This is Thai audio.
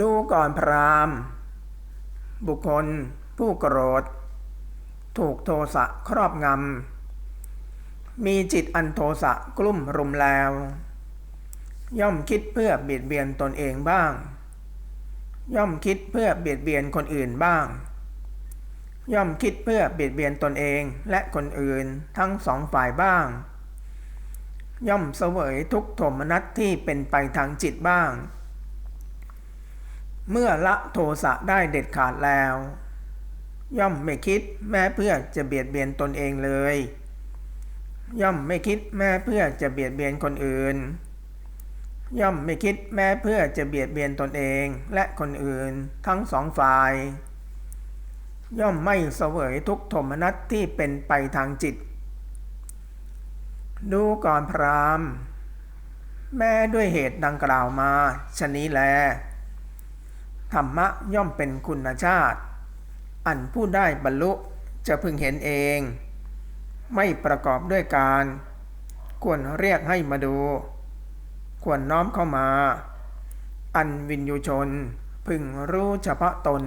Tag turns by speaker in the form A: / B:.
A: ดูก่อนพราหมณ์บุคคล ผู้โกรธ ถูกโทสะครอบงำ มีจิตอันโทสะกลุ่มรุมแล้ว ย่อมคิดเพื่อเบียดเบียนตนเองบ้าง ย่อมคิดเพื่อเบียดเบียนคนอื่นบ้าง ย่อมคิดเพื่อเบียดเบียนตนเองและคนอื่นทั้งสองฝ่ายบ้าง ย่อมเสวยทุกข์โทมนัสที่เป็นไปทางจิตบ้าง เมื่อละโทสะได้เด็ดขาดแล้ว ย่อมไม่คิดแม้เพื่อจะเบียดเบียนตนเองเลย ย่อมไม่คิดแม้เพื่อจะเบียดเบียนคนอื่น ย่อมไม่คิดแม้เพื่อจะเบียดเบียนตนเองและคนอื่นทั้งสองฝ่าย ย่อมไม่เสวยทุกโทมนัสที่เป็นไปทางจิต ดูก่อนพรามแม้ด้วยเหตุดังกล่าวมาชะนี้แล ธรรมะย่อมเป็นคุณชาติ อันผู้ได้บรรลุจะพึงเห็นเอง ไม่ประกอบด้วยการ ควรเรียกให้มาดู ควรน้อมเข้ามา อันวินยูชนพึงรู้เฉพาะตน